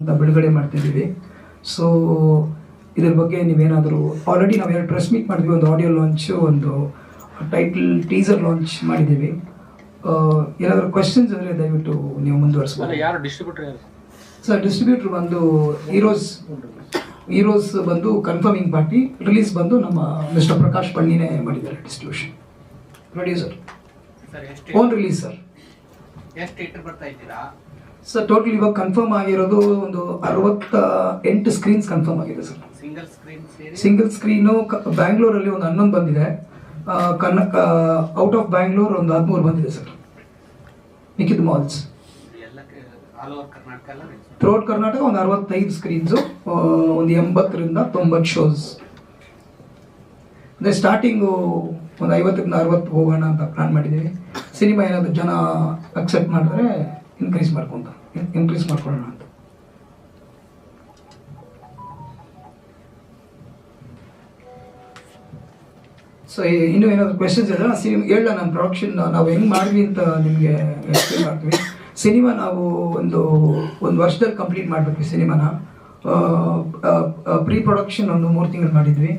ಅಂತ ಬಿಡುಗಡೆ ಮಾಡ್ತಿದ್ದೀವಿ. ಸೊ ಇದ್ರ ಬಗ್ಗೆ ನೀವೇನಾದರೂ ಆಲ್ರೆಡಿ ನಾವು ಎರಡು ಪ್ರೆಸ್ ಮೀಟ್ ಮಾಡಿದ್ವಿ ಒಂದು ಆಡಿಯೋ ಲಾಂಚ್ ಒಂದು ಟೈಟಲ್ ಟೀಸರ್ ಲಾಂಚ್ ಮಾಡಿದ್ದೀವಿ. ಏನಾದರೂ ಕ್ವಶನ್ಸ್ ಅಂದರೆ ದಯವಿಟ್ಟು ನೀವು ಮುಂದುವರಿಸ್ಬೋದು. ಯಾರು ಡಿಸ್ಟ್ರಿಬ್ಯೂಟರ್ ಯಾರು? ಸರ್ ಡಿಸ್ಟ್ರಿಬ್ಯೂಟರ್ ಬಂದು ಹೀರೋಸ್ ಹೀರೋಸ್ ಬಂದು ಕನ್ಫರ್ಮಿಂಗ್ ಪಾರ್ಟಿ ರಿಲೀಸ್ ಬಂದು ನಮ್ಮ ಮಿಸ್ಟರ್ ಪ್ರಕಾಶ್ ಪಣ್ಣಿನೇ ಮಾಡಿದ್ದಾರೆ distribution producer own release sir ಎಷ್ಟು ಬರ್ತಾ ಇದ್ದೀರಾ? ಸರ್ ಟೋಟಲ್ ಇವಾಗ ಕನ್ಫರ್ಮ್ ಆಗಿರೋದು ಒಂದು ಅರವತ್ತ ಎಂಟು ಸ್ಕ್ರೀನ್ಸ್ ಕನ್ಫರ್ಮ್ ಆಗಿದೆ sir? Single screen single screen ಬ್ಯಾಂಗ್ಳೂರಲ್ಲಿ ಒಂದು ಹನ್ನೊಂದು ಬಂದಿದೆ. ಕನ್ನಕ ಕನ್ನಡ ಔಟ್ ಆಫ್ ಬ್ಯಾಂಗ್ಳೂರ್ ಒಂದು ಹದಿಮೂರು ಬಂದಿದೆ ಸರ್ ನಿಖಿತ್ ಮಾಲ್ಸ್ ಓವರ್ ಕರ್ನಾಟಕ ಒಂದು ಅರವತ್ತೈದು ಸ್ಕ್ರೀನ್ಸು ಒಂದು ಎಂಬತ್ತರಿಂದ ತೊಂಬತ್ತು ಶೋಸ್ ಅಂದರೆ ಸ್ಟಾರ್ಟಿಂಗು ಒಂದು ಐವತ್ತರಿಂದ ಅರವತ್ತು ಹೋಗೋಣ ಅಂತ ಪ್ಲಾನ್ ಮಾಡಿದ್ದೀವಿ. ಸಿನಿಮಾ ಏನಾದರೂ ಜನ ಅಕ್ಸೆಪ್ಟ್ ಮಾಡಿದ್ರೆ ಇನ್ಕ್ರೀಸ್ ಮಾಡ್ಕೊಂತ ಇನ್ಕ್ರೀಸ್ ಮಾಡ್ಕೊಳ್ಳೋಣ ಅಂತ. ಸೊ ಇನ್ನೂ ಏನಾದರೂ ಕ್ವೆಶನ್ಸ್ ಇದೆ ನಾನು ಸಿನಿಮಾ ಹೇಳ ನಮ್ಮ ಪ್ರೊಡಕ್ಷನ್ ನಾವು ಹೆಂಗೆ ಮಾಡಿದ್ವಿ ಅಂತ ನಿಮಗೆ ಎಕ್ಸ್ಪ್ಲೇನ್ ಮಾಡ್ತೀವಿ. ಸಿನಿಮಾ ನಾವು ಒಂದು ಒಂದು ವರ್ಷದಲ್ಲಿ ಕಂಪ್ಲೀಟ್ ಮಾಡಬೇಕು ಸಿನಿಮಾನ ಪ್ರೀ ಪ್ರೊಡಕ್ಷನ್ ಒಂದು ಮೂರು ತಿಂಗಳು ಮಾಡಿದ್ವಿ.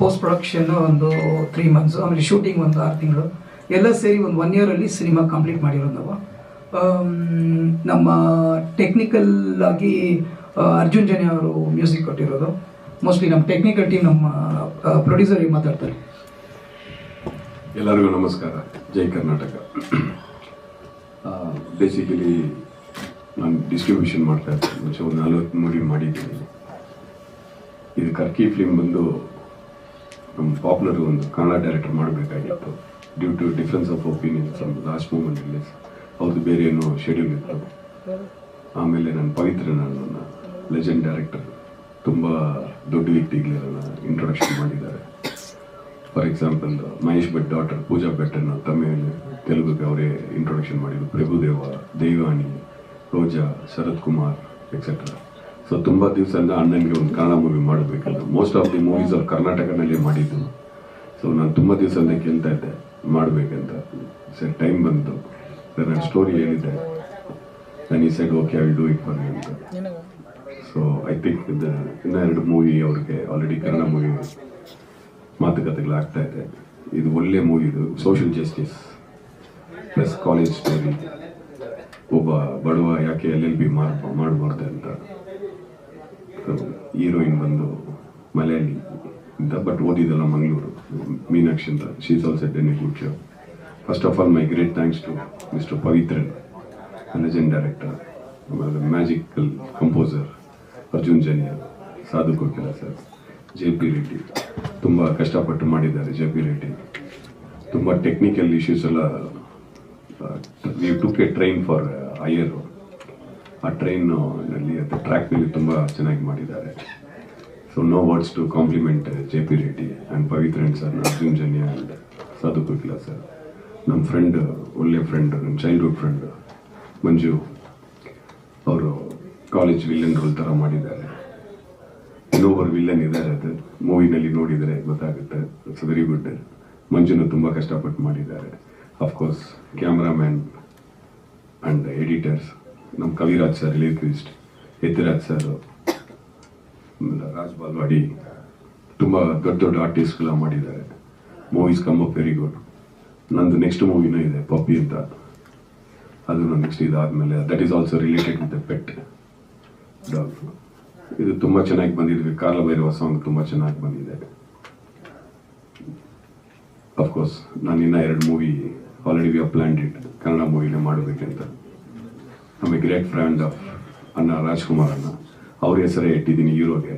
ಪೋಸ್ಟ್ ಪ್ರೊಡಕ್ಷನ್ ಒಂದು ತ್ರೀ ಮಂತ್ಸು ಆಮೇಲೆ ಶೂಟಿಂಗ್ ಒಂದು ಆರು ತಿಂಗಳು. ಎಲ್ಲ ಸೇರಿ ಒಂದು ಒನ್ ಇಯರಲ್ಲಿ ಸಿನಿಮಾ ಕಂಪ್ಲೀಟ್ ಮಾಡಿರೋದು ನಾವು. ನಮ್ಮ ಟೆಕ್ನಿಕಲ್ ಆಗಿ ಆ, ಅರ್ಜುನ್ ಜನೆ ಅವರು ಮ್ಯೂಸಿಕ್ ಕೊಟ್ಟಿರೋದು. ಮೋಸ್ಟ್ಲಿ ನಮ್ಮ ಟೆಕ್ನಿಕಲ್ ಟೀಮ್ ನಮ್ಮ ಪ್ರೊಡ್ಯೂಸರ್ ಮಾತಾಡ್ತಾರೆ. ಎಲ್ಲರಿಗೂ ನಮಸ್ಕಾರ. ಜೈ ಕರ್ನಾಟಕ. ಬೇಸಿಕಲಿ ನಾನು ಡಿಸ್ಟ್ರಿಬ್ಯೂಷನ್ ಮಾಡ್ತಾ ಇರ್ತೀನಿ. ಮುಂಚೆ ಒಂದು ನಲ್ವತ್ತು ಮೂವಿ ಮಾಡಿದ್ದೀನಿ. ಇದು ಕರ್ಕಿ ಫಿಲ್ಮ್ ಬಂದು ನಮ್ಮ ಪಾಪ್ಯುಲರ್ ಒಂದು ಕನ್ನಡ ಡೈರೆಕ್ಟರ್ ಮಾಡಬೇಕಾಗಿತ್ತು. Due to difference of opinion from last moment release ಅವ್ರದ್ದು ಬೇರೆ ಏನೋ ಶೆಡ್ಯೂಲ್ ಇತ್ತು ಆಮೇಲೆ ನನ್ನ ಪವಿತ್ರ ನನ್ನ ಲೆಜೆಂಡ್ ಡೈರೆಕ್ಟರ್ ತುಂಬ ದೊಡ್ಡ ವ್ಯಕ್ತಿಗಳನ್ನ ಇಂಟ್ರೊಡಕ್ಷನ್ ಮಾಡಿದ್ದಾರೆ. For example Mahesh Bhatt daughter Pooja Bhatt ಅನ್ನೋ ತಮಿಳ್ ತೆಲುಗುಗೆ ಅವರೇ ಇಂಟ್ರೊಡಕ್ಷನ್ ಮಾಡಿದ್ರು ಪ್ರಭುದೇವ ದೈವಾಣಿ ರೋಜಾ ಶರತ್ ಕುಮಾರ್ ಎಕ್ಸೆಟ್ರಾ ಸೊ ತುಂಬ ದಿವಸದಿಂದ ಅಣ್ಣನಿಗೆ ಒಂದು ಕನ್ನಡ ಮೂವಿ ಮಾಡಬೇಕಲ್ಲ. ಮೋಸ್ಟ್ ಆಫ್ ದಿ ಮೂವೀಸ್ ಅವ್ರು ಕರ್ನಾಟಕದಲ್ಲೇ ಮಾಡಿದ್ದು. ಸೊ ನಾನು ತುಂಬ ದಿವಸದಿಂದ ಕೇಳ್ತಾ ಇದ್ದೆ. ಮಾಡಬೇಕಂತ. ಸರಿ ಟೈಮ್ ಬಂತು. ನನ್ನ ಸ್ಟೋರಿ ಏನಿದೆ, ನಾನು ಈ side okay I do it for ಅಂತ ಸೊ ಐ ಥಿಂಕ್ ಇನ್ನ ಎರಡು ಮೂವಿ ಅವ್ರಿಗೆ ಆಲ್ರೆಡಿ ಕನ್ನಡ ಮೂವಿ ಮಾತುಕತೆಗಳು ಆಗ್ತಾ ಇದೆ. ಇದು ಒಳ್ಳೆ ಮೂವಿ ಇದು social justice plus college story ಒಬ್ಬ ಬಡವ ಯಾಕೆ ಎಲ್ ಎಲ್ ಬಿ ಮಾಡಬಾರ್ದು ಅಂತ. ಹೀರೋಯಿನ್ ಬಂದು ಮಲಯಾಳಿ ಅಂತ ಬಟ್ ಓದಿದಲ್ಲ ಮಂಗಳೂರು, ಮೀನಾಕ್ಷಿ ಅಂತ she's also then good first of all my great thanks to mister Pavithran managing director ಆಮೇಲೆ magical composer Arjun Janya Sadhu Kokila sir J P Reddy ತುಂಬ ಕಷ್ಟಪಟ್ಟು ಮಾಡಿದ್ದಾರೆ ಜೆ ಪಿ ರೆಡ್ಡಿ ತುಂಬ ಟೆಕ್ನಿಕಲ್ ಇಶ್ಯೂಸ್ ಎಲ್ಲ we took a train for hire ಆ ಟ್ರೈನಲ್ಲಿ ಅದು track ನಲ್ಲಿ ತುಂಬ ಚೆನ್ನಾಗಿ ಮಾಡಿದ್ದಾರೆ. So no words to compliment J P Reddy and Pavithran sir Arjun Janya and Sadhu Kokila sir ನಮ್ಮ ಫ್ರೆಂಡ್ ಒಳ್ಳೆ ಫ್ರೆಂಡ್ ನಮ್ಮ ಚೈಲ್ಡ್ಹುಡ್ ಫ್ರೆಂಡ್ ಮಂಜು. ಅವರು ಕಾಲೇಜ್ ವಿಲನ್ ರೋಲ್ ಥರ ಮಾಡಿದ್ದಾರೆ. ಇನ್ನೊಬ್ಬರು ವಿಲ್ಲನ್ ಇದ್ದಾರೆ ಅದು. ಮೂವಿನಲ್ಲಿ ನೋಡಿದರೆ ಗೊತ್ತಾಗುತ್ತೆ. ಇಟ್ಸ್ ವೆರಿ ಗುಡ್ ಮಂಜುನು ತುಂಬ ಕಷ್ಟಪಟ್ಟು ಮಾಡಿದ್ದಾರೆ. ಅಫ್ಕೋರ್ಸ್ ಕ್ಯಾಮ್ರಾಮ್ಯಾನ್ ಆ್ಯಂಡ್ ಎಡಿಟರ್ಸ್ ನಮ್ಮ Kaviraj sir lyricist Yathiraj sir Raj Balwadi. ತುಂಬ ದೊಡ್ಡ ದೊಡ್ಡ ಆರ್ಟಿಸ್ಟ್ಗಳ ಮಾಡಿದ್ದಾರೆ. Movies come up very good ನಂದು ನೆಕ್ಸ್ಟ್ ಮೂವಿನೂ ಇದೆ ಪಪ್ಪಿ ಅಂತ ಅದನ್ನು ನೆಕ್ಸ್ಟ್ ಇದಾದ್ಮೇಲೆ that is also related with the pet dog ಇದು ತುಂಬ ಚೆನ್ನಾಗಿ ಬಂದಿದ್ವಿ ಕಾಲ ಬೈರುವ ಸಾಂಗ್ ತುಂಬ ಚೆನ್ನಾಗಿ ಬಂದಿದೆ. ಅಫ್ಕೋರ್ಸ್ ನಾನು ಇನ್ನೂ ಎರಡು movie already we planned it Kannada ಮೂವಿನೇ ಮಾಡಬೇಕಂತ. ನಮ್ಮ ಗ್ರೇಟ್ ಫ್ರೆಂಡ್ ಆಫ್ ಅಣ್ಣ ರಾಜ್ಕುಮಾರ್ ಅಣ್ಣ, ಅವ್ರ ಹೆಸರೇ ಇಟ್ಟಿದ್ದೀನಿ ಹೀರೋಗೆ.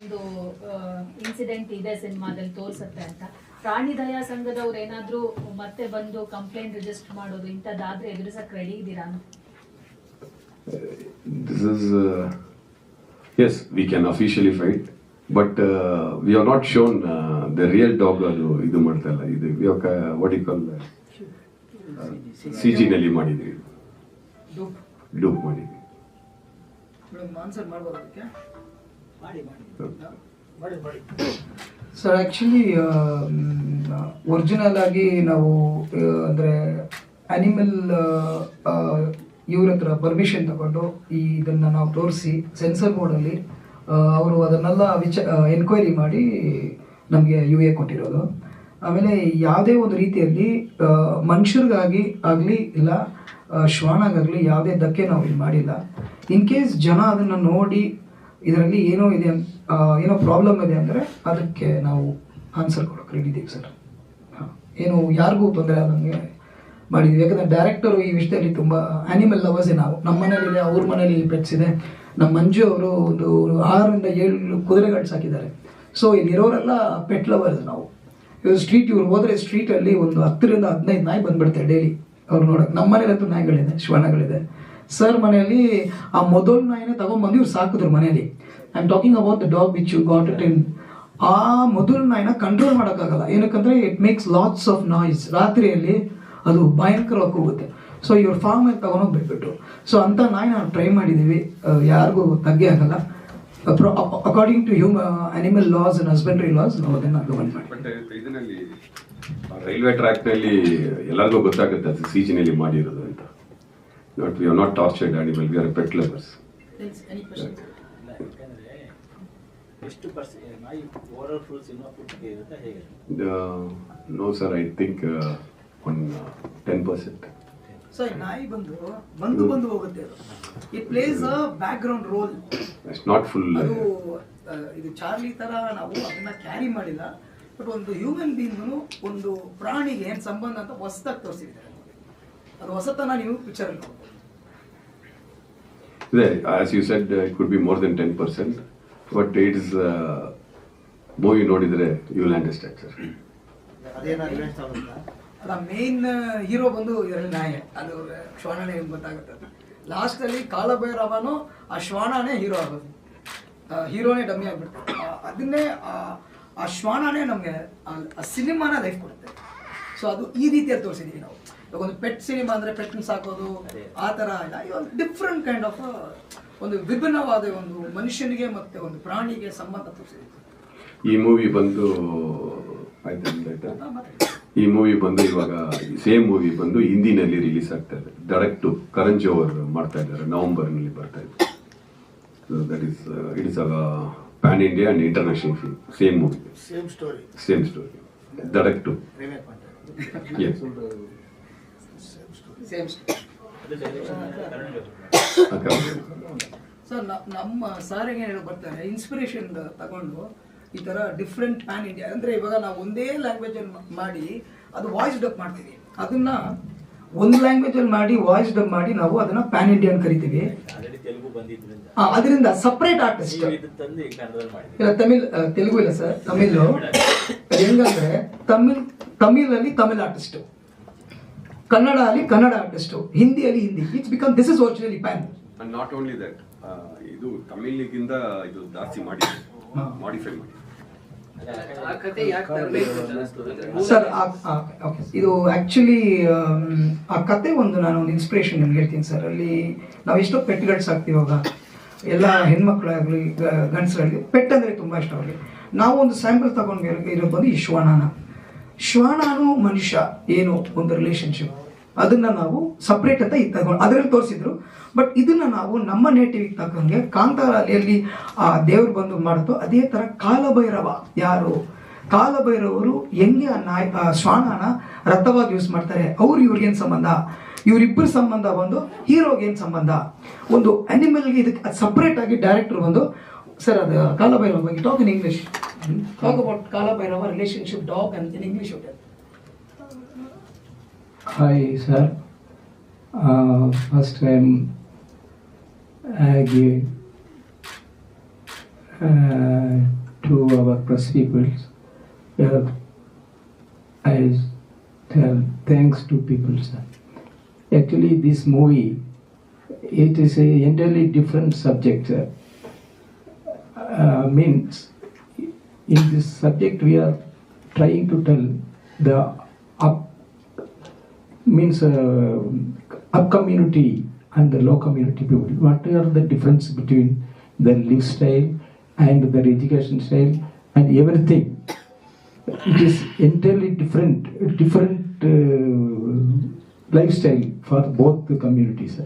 ಒಂದು ಇನ್ಸಿಡೆಂಟ್ ಇದೆ ಸಿನಿಮಾದಲ್ಲಿ ತೋರಿಸುತ್ತೆ ಅಂತ. ಪ್ರಾಣಿ ದಯಾ ಸಂಘದವ್ರು ಏನಾದ್ರೂ ಮತ್ತೆ ಬಂದು ಕಂಪ್ಲೇಂಟ್ ರಿಜಿಸ್ಟರ್ ಮಾಡೋದು ಇಂಥದ್ದಾದ್ರೆ ಎದುರಿಸಕ್ ರೆಡಿ ಇದ್ದೀರಾ ಅಂತ This is, yes, we can officially fight, but uh, we have not shown uh, the real dog ಅದು ಇದು ಮಾಡ್ತಾ ಇಲ್ಲ. ಇದು we have ca- what you call C ಜಿನಲ್ಲಿ ಮಾಡಿದ್ವಿ ಡೂಪ್ ಮಾಡಿದ್ವಿ ಸರ್ ಆ್ಯಕ್ಚುಲಿ ಒರಿಜಿನಲ್ ಆಗಿ ನಾವು ಅಂದರೆ ಆ್ಯನಿಮಲ್ ಇವ್ರ ಹತ್ರ ಪರ್ಮಿಷನ್ ತಗೊಂಡು ಈ ಇದನ್ನು ನಾವು ತೋರಿಸಿ ಸೆನ್ಸರ್ ಬೋರ್ಡಲ್ಲಿ ಅವರು ಅದನ್ನೆಲ್ಲ ವಿಚ ಎನ್ಕ್ವೈರಿ ಮಾಡಿ ನಮಗೆ ಯು ಎ ಕೊಟ್ಟಿರೋದು. ಆಮೇಲೆ ಯಾವುದೇ ಒಂದು ರೀತಿಯಲ್ಲಿ ಮನುಷ್ಯರಿಗಾಗಿ ಆಗಲಿ ಇಲ್ಲ ಶ್ವಾನಾಗಾಗಲಿ ಶ್ವಾನಗಾಗಲಿ ಯಾವುದೇ ಧಕ್ಕೆ ನಾವು ಇಲ್ಲಿ ಮಾಡಿಲ್ಲ. ಇನ್ ಕೇಸ್ ಜನ ಅದನ್ನು ನೋಡಿ ಇದರಲ್ಲಿ ಏನೋ ಇದೆ ಏನೋ ಪ್ರಾಬ್ಲಮ್ ಇದೆ ಅಂದರೆ ಅದಕ್ಕೆ ನಾವು ಆನ್ಸರ್ ಕೊಡೋಕೆ ರೆಡಿ ಇದ್ದೀವಿ ಸರ್. ಏನು ಯಾರಿಗೂ ತೊಂದರೆ ಆದಂಗೆ ಮಾಡಿದ್ವಿ. ಯಾಕಂದರೆ ಡೈರೆಕ್ಟರು ಈ ವಿಷಯದಲ್ಲಿ ತುಂಬ ಆ್ಯನಿಮಲ್ ಲವರ್ಸೇ ನಾವು. ನಮ್ಮ ಮನೇಲಿದೆ ಅವ್ರ ಮನೇಲಿ ಪೆಟ್ಸ್ ಇದೆ. ನಮ್ಮ ಮಂಜು ಅವರು ಒಂದು ಆರರಿಂದ ಏಳು ಕುದುರೆಗಳು ಸಾಕಿದ್ದಾರೆ. ಸೊ ಇಲ್ಲಿರೋರೆಲ್ಲ ಪೆಟ್ ಲವರ್ಸ್ ನಾವು. ಇವರು ಸ್ಟ್ರೀಟ್ ಇವ್ರು ಹೋದರೆ ಸ್ಟ್ರೀಟಲ್ಲಿ ಒಂದು ಹತ್ತರಿಂದ ಹದಿನೈದು ನಾಯಿ ಬಂದುಬಿಡ್ತಾರೆ ಡೈಲಿ ಅವ್ರು ನೋಡೋಕೆ. ನಮ್ಮ ಮನೇಲಂತೂ ನಾಯಿಗಳಿದೆ, ಶ್ವಾನಗಳಿದೆ. ಸರ್ ಮನೆಯಲ್ಲಿ ಆ ಮೊದಲ ನಾಯಿನ ತಗೊಂಡ್ಬಂದು ಇವ್ರು ಸಾಕಿದ್ರು ಮನೆಯಲ್ಲಿ. I am talking about the dog which you got it in ಆ ಮೊದಲ ನಾಯಿನ ಕಂಟ್ರೋಲ್ ಮಾಡೋಕ್ಕಾಗಲ್ಲ. ಏನಕ್ಕಂದ್ರೆ it makes lots of noise ರಾತ್ರಿಯಲ್ಲಿ ಅದು ಭಯಂಕರವಾಗಿ ಹೋಗುತ್ತೆ ಸೊ ಇವ್ರ ಫಾರ್ಮಲ್ಲಿ ತಗೊಂಡೋಗಿ ಬಿಟ್ಬಿಟ್ರು. ಸೊ ಅಂತ ನಾಯಿ ನಾವು ಟ್ರೈ ಮಾಡಿದ್ದೀವಿ ಯಾರಿಗೂ ತಗ್ಗೆ ಆಗಲ್ಲ. According to human animal laws and husbandry laws ನಾವು ಅದನ್ನು ಗವರ್ನ್ ಮಾಡಿ. ಇದರಲ್ಲಿ ರೈಲ್ವೆ ಟ್ರ್ಯಾಕ್ನಲ್ಲಿ ಎಲ್ಲರಿಗೂ ಗೊತ್ತಾಗುತ್ತೆ, ಅದು ಸೀಜನಲ್ಲಿ ಮಾಡಿರೋದು ಅಂತ. Animal we are pet lovers ಇಲ್ಲ ಯಾಕಂದ್ರೆ ಎಷ್ಟು ಪರ್ಸೆಂಟ್ ನಾಯಿ ಓವರ್ ಫುಲ್ ಸಿನಿಮಾ ಪೂರ್ತಿ ಇರುತ್ತೆ ಹೇಗೆ? No sir I think one ten percent so ನಾಯಿ ಬಂದು ಬಂದು ಬಂದು ಹೋಗುತ್ತೆ ಅದು. It plays a background role not full ಅದು ಇದು ಚಾರ್ಲಿ ತರ ನಾವು ಅದನ್ನ ಕ್ಯಾರಿ ಮಾಡಿಲ್ಲ. ಬಟ್ ಒಂದು ಹ್ಯೂಮನ್ ಬೀಯಿಂಗ್ನು ಒಂದು ಪ್ರಾಣಿಗೆ ಏನು ಸಂಬಂಧ ಅಂತ ಹೊಸದಾಗಿ ತೋರಿಸಿದ್ದಾರೆ. ಅದು ಹೊಸತನ ನೀವು ಪಿಕ್ಚರ್ ಅಲ್ಲಿ ಇದೆ as you said it could be more then ten percent but it is movie ನೋಡಿದ್ರೆ ಯು ವಿಲ್ ಅಂಡರ್ಸ್ಟ್ಯಾಂಡ್ ಸರ್? ಅದ ಮೇನ್ ಹೀರೋ ಬಂದು ಇದರಲ್ಲಿ ನಾಯಿ ಅದು ಶ್ವಾನನೇ ಗೊತ್ತಾಗುತ್ತೆ. ಲಾಸ್ಟ್ ಅಲ್ಲಿ ಕಾಲಭೈರವನು ಆ ಶ್ವಾನನೇ ಹೀರೋ ಆಗೋದು. ಹೀರೋನೇ ಡಮ್ಮಿ ಆಗ್ಬಿಡ್ತಾರೆ ಅದನ್ನೇ ಆ- ಶ್ವಾನನೇ ನಮಗೆ ಆ ಸಿನಿಮಾನ ಲೈಫ್ ಕೊಡುತ್ತೆ. ಸೊ ಅದು ಈ ರೀತಿಯಲ್ಲಿ ತೋರಿಸಿದೀವಿ ನಾವು. ಇವಾಗ ಒಂದು ಪೆಟ್ ಸಿನಿಮಾ ಅಂದ್ರೆ ಪೆಟ್ ಸಾಕೋದು ಆ ತರ ಇಲ್ಲ. ಒಂದು ಡಿಫ್ರೆಂಟ್ ಕೈಂಡ್ ಆಫ್ ಒಂದು ವಿಭಿನ್ನವಾದ ಒಂದು ಮನುಷ್ಯನಿಗೆ ಮತ್ತೆ ಒಂದು ಪ್ರಾಣಿಗೆ ಸಂಬಂಧ ತೋರಿಸಿದೆ. ಈ ಮೂವಿ ಬಂದು ಈ ಮೂವಿ ಬಂದು ಇವಾಗ ಸೇಮ್ ಮೂವಿ ಬಂದು ಹಿಂದಿನಲ್ಲಿ ರಿಲೀಸ್ ಆಗ್ತಾ ಇದೆ. ಡೈರೆಕ್ಟ್ ಕರಣ್ ಜೋಹರ್ ಮಾಡ್ತಾ ಇದ್ದಾರೆ ನವೆಂಬರ್ನಲ್ಲಿ ಬರ್ತಾ ಇದೆ. That is it is a pan India and international film same movie same story same story direct same sir ನಮ್ಮ ಸಾರಿಗೆ ಹೇಳಿ ಬರ್ತಾರೆ ಇನ್ಸ್ಪಿರೇಷನ್ ತಗೊಂಡು ಈ ತರ ಡಿಫ್ರೆಂಟ್ ಪ್ಯಾನ್ ಇಂಡಿಯಾ ಅಂದ್ರೆ ಇವಾಗ ನಾವು ಒಂದೇ ಲ್ಯಾಂಗ್ವೇಜ್ ಅಲ್ಲಿ ಮಾಡಿ ಅದು ವಾಯ್ಸ್ ಡಬ್ ಮಾಡ್ತೀವಿ. ಅದನ್ನ ಒಂದು ಲ್ಯಾಂಗ್ವೇಜ್ ಅಲ್ಲಿ ಮಾಡಿ ವಾಯ್ಸ್ ಡಬ್ ಮಾಡಿ ನಾವು ಅದನ್ನ ಪ್ಯಾನ್ ಇಂಡಿಯಾ ಅಂತ ಕರಿತೀವಿ ಅದರಿಂದ ಸಪ್ರೇಟ್ ಆರ್ಟಿಸ್ಟ್ ಇಲ್ಲ ತಮಿಳ್ ತೆಲುಗು ಇಲ್ಲ ಸರ್ ತಮಿಳು. ಹೆಂಗಂದ್ರೆ ತಮಿಳ್ ತಮಿಳಲ್ಲಿ ತಮಿಳ್ ಆರ್ಟಿಸ್ಟ್ ಕನ್ನಡ ಅಲ್ಲಿ ಕನ್ನಡ ಆರ್ಟಿಸ್ಟ್ ಹಿಂದಿಯಲ್ಲಿ Hindi. It's become this is originally pan and not only that ಇದು ತಮಿಳಿಗಿಂತ ಇದು ಜಾಸ್ತಿ ಮಾಡಿ. ಮಾಡಿಫೈ ಮಾಡಿ. ಸರ್ ಓಕೆ ಇದು ಆಕ್ಚುಲಿ ಆ ಕತೆ ಒಂದು ನಾನು ಒಂದು ಇನ್ಸ್ಪಿರೇಷನ್ ನಿಮ್ಗೆ ಹೇಳ್ತೀನಿ ಸರ್ ಅಲ್ಲಿ ನಾವು ಎಷ್ಟೋ ಪೆಟ್ಗಳು ಸಾಕ್ತಿವಾಗ ಎಲ್ಲ ಹೆಣ್ಮಕ್ಳಾಗಲಿ ಗಂಡಸರಾಗಲಿ ಪೆಟ್ ಅಂದರೆ ತುಂಬ ಇಷ್ಟ ಅವ್ರಿಗೆ. ನಾವು ಒಂದು ಸ್ಯಾಂಪಲ್ ತಗೊಂಡು ಇರೋದು ಬಂದು ಈ ಶ್ವಾನನ. ಶ್ವಾನನು ಮನುಷ್ಯ ಏನು ಒಂದು ರಿಲೇಶನ್ಶಿಪ್ ಅದನ್ನ ನಾವು ಸಪ್ರೇಟ್ ಅಂತ ಇದು ತಗೊಂಡು ಅದರಲ್ಲಿ ತೋರಿಸಿದ್ರು. ಬಟ್ ಇದನ್ನ ನಾವು ನಮ್ಮ ನೇಟಿವ್ ತಕ್ಕಂಗೆ ಕಾಂತಾರ ಅಲೆಯಲ್ಲಿ ಆ, ದೇವ್ರು ಬಂದು ಮಾಡುತ್ತೋ ಅದೇ ತರ ಕಾಲಭೈರವ. ಯಾರು? ಕಾಲಭೈರವರು ಹೆಂಗೆ ಆ ನಾಯ್ ಶ್ವಾನನ ರಥವಾಗಿ ಯೂಸ್ ಮಾಡ್ತಾರೆ. ಅವ್ರು ಇವ್ರಿಗೇನು ಸಂಬಂಧ? ಇವರಿಬ್ಬರ ಸಂಬಂಧ ಬಂದು ಹೀರೋಗೆ ಏನು ಸಂಬಂಧ? ಒಂದು ಅನಿಮಲ್ಗೆ ಇದಕ್ಕೆ ಸಪ್ರೇಟ್ ಆಗಿ ಡೈರೆಕ್ಟರ್ ಬಂದು, ಸರ್, ಅದು ಕಾಲಭೈರವ ಬಗ್ಗೆ talk in English talk about Kalabhairava relationship dog ಅಂತ in English Hi, sir. Uh, first time I give uh, to our press people. Uh, I tell thanks to people, sir. Actually, this movie, it is a entirely different subject, sir. Uh, means, in this subject, we are trying to tell the means uh, up community and the low community people. What are the difference between their lifestyle and their education style and everything? It is entirely different, different uh, lifestyle for both the communities.